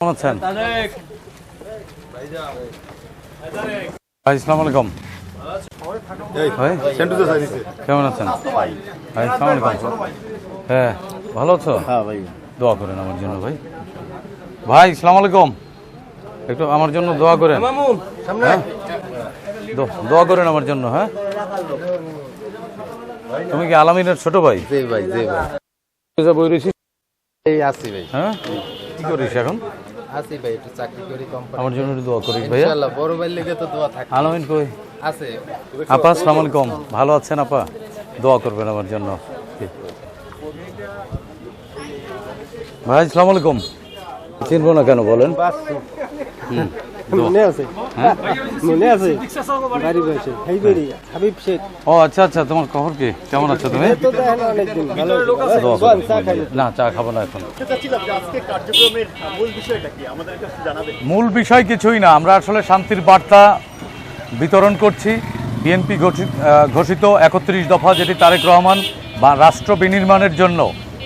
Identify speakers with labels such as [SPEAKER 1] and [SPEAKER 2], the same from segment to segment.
[SPEAKER 1] কেমন আছেন? ভাই ইসলাম আলাইকুম। ভাই কেমন আছেন? ভাই। ইসলাম আলাইকুম। হ্যাঁ ভালো আছো?
[SPEAKER 2] হ্যাঁ ভাই।
[SPEAKER 1] দোয়া করেন আমার জন্য ভাই। ভাই আলাইকুম। একটু আমার জন্য দোয়া করেন। হ্যাঁ? দো- দোয়া করেন আমার জন্য হ্যাঁ? তুমি কি আলামিনের ছোট ভাই?
[SPEAKER 2] ভাই
[SPEAKER 1] বই
[SPEAKER 2] ভাই।
[SPEAKER 1] হ্যাঁ? কি করিস এখন?
[SPEAKER 2] আসি ভাই একটু চাকরি করি কোম্পানি
[SPEAKER 1] আমার জন্য একটু দোয়া করি ভাই
[SPEAKER 2] ইনশাআল্লাহ বড় ভাই লেগে তো দোয়া থাকে
[SPEAKER 1] আলামিন কই?
[SPEAKER 2] আছে।
[SPEAKER 1] আপা আসসালামু আলাইকুম। ভালো আছেন আপা? দোয়া করবেন আমার জন্য। ভাই আসসালামু আলাইকুম। চিনবো না কেন বলেন? হুম।
[SPEAKER 3] মনে আছে? মনে আছে বাড়ি বসে হাইবেরি হাবিব শেখ
[SPEAKER 1] ও আচ্ছা আচ্ছা তোমার খবর কি কেমন আছো তুমি না চা খাব না এখন
[SPEAKER 4] চাচ্ছিলাম যে আজকে কার্যক্রমের মূল বিষয়টা কি আমাদের কাছে জানাবেন
[SPEAKER 1] মূল বিষয় কিছুই না। আমরা আসলে শান্তির বার্তা বিতরণ করছি। বিএনপি ঘোষিত একত্রিশ দফা যেটি তারেক রহমান বা রাষ্ট্র বিনির্মাণের জন্য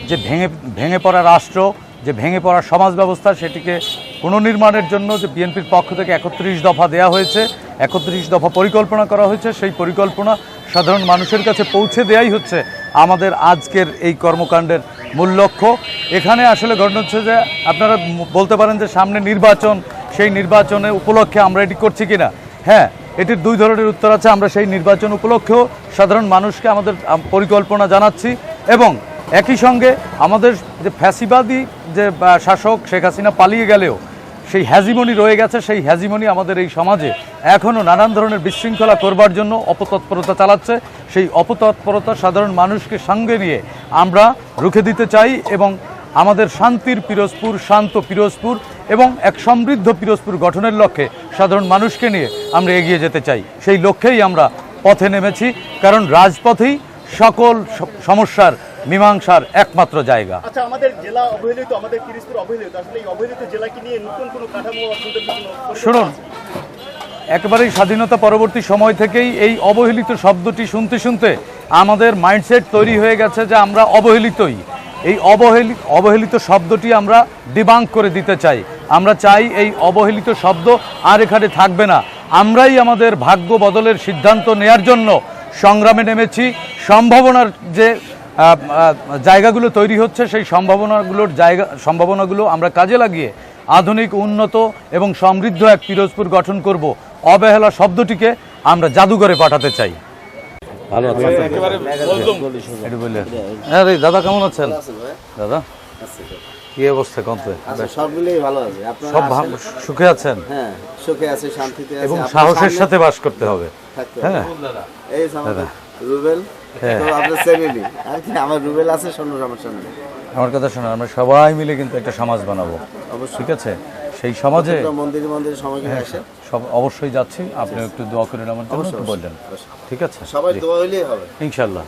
[SPEAKER 1] যে ভেঙে ভেঙে পড়া রাষ্ট্র যে ভেঙে পড়া সমাজ ব্যবস্থা সেটিকে পুনর্নির্মাণের জন্য যে বিএনপির পক্ষ থেকে একত্রিশ দফা দেওয়া হয়েছে, একত্রিশ দফা পরিকল্পনা করা হয়েছে, সেই পরিকল্পনা সাধারণ মানুষের কাছে পৌঁছে দেওয়াই হচ্ছে আমাদের আজকের এই কর্মকাণ্ডের মূল লক্ষ্য। এখানে আসলে ঘটনা হচ্ছে যে আপনারা বলতে পারেন যে সামনে নির্বাচন, সেই নির্বাচনে উপলক্ষে আমরা এটি করছি কিনা। হ্যাঁ এটির দুই ধরনের উত্তর আছে, আমরা সেই নির্বাচন উপলক্ষেও সাধারণ মানুষকে আমাদের পরিকল্পনা জানাচ্ছি এবং একই সঙ্গে আমাদের যে ফ্যাসিবাদী যে শাসক শেখ হাসিনা পালিয়ে গেলেও সেই হ্যাজিমনি রয়ে গেছে, সেই হ্যাজিমনি আমাদের এই সমাজে এখনও নানান ধরনের বিশৃঙ্খলা করবার জন্য অপতৎপরতা চালাচ্ছে। সেই অপতৎপরতা সাধারণ মানুষকে সঙ্গে নিয়ে আমরা রুখে দিতে চাই এবং আমাদের শান্তির পিরোজপুর, শান্ত পিরোজপুর এবং এক সমৃদ্ধ পিরোজপুর গঠনের লক্ষ্যে সাধারণ মানুষকে নিয়ে আমরা এগিয়ে যেতে চাই। সেই লক্ষ্যেই আমরা পথে নেমেছি, কারণ রাজপথেই সকল সমস্যার মীমাংসার একমাত্র জায়গা।
[SPEAKER 4] আচ্ছা আমাদের জেলা অবহেলিত আমাদের অবহেলিত আসলে এই অবহেলিত জেলাকে নিয়ে নতুন কোনো কাঠামো
[SPEAKER 1] শুনুন একেবারেই স্বাধীনতা পরবর্তী সময় থেকেই এই অবহেলিত শব্দটি শুনতে শুনতে আমাদের মাইন্ডসেট তৈরি হয়ে গেছে যে আমরা অবহেলিতই। এই অবহেলিত অবহেলিত শব্দটি আমরা ডিবাঙ্ক করে দিতে চাই। আমরা চাই এই অবহেলিত শব্দ আর এখানে থাকবে না। আমরাই আমাদের ভাগ্য বদলের সিদ্ধান্ত নেয়ার জন্য সংগ্রামে নেমেছি। সম্ভাবনার যে জায়গাগুলো তৈরি হচ্ছে সেই সম্ভাবনাগুলোর জায়গা সম্ভাবনাগুলো আমরা কাজে লাগিয়ে আধুনিক উন্নত এবং সমৃদ্ধ এক পিরোজপুর গঠন করব। অবহেলা শব্দটিকে আমরা জাদুঘরে পাঠাতে চাই। ভালো হ্যাঁ রে দাদা কেমন আছেন? দাদা? কি অবস্থা কত
[SPEAKER 2] আচ্ছা সব ভালো আছে।
[SPEAKER 1] সব সুখে আছেন?
[SPEAKER 2] হ্যাঁ সুখে আছে শান্তিতে
[SPEAKER 1] এবং সাহসের সাথে বাস করতে হবে। হ্যাঁ।
[SPEAKER 2] এই যে রুবেল আপনার চেনেনি আর কি আমার রুবেল আছে শোনো আমার সামনে।
[SPEAKER 1] আমার কথা শোনো আমরা সবাই মিলে কিন্তু একটা সমাজ বানাবো। ঠিক আছে? সেই সমাজে
[SPEAKER 2] মন্দির মন্দির সমাজে আসে।
[SPEAKER 1] সব অবশ্যই যাচ্ছি। আপনি একটু দোয়া করেন আমার জন্য একটু বললেন। ঠিক আছে?
[SPEAKER 2] সবাই দোয়া হলেই হবে।
[SPEAKER 1] ইনশাল্লাহ।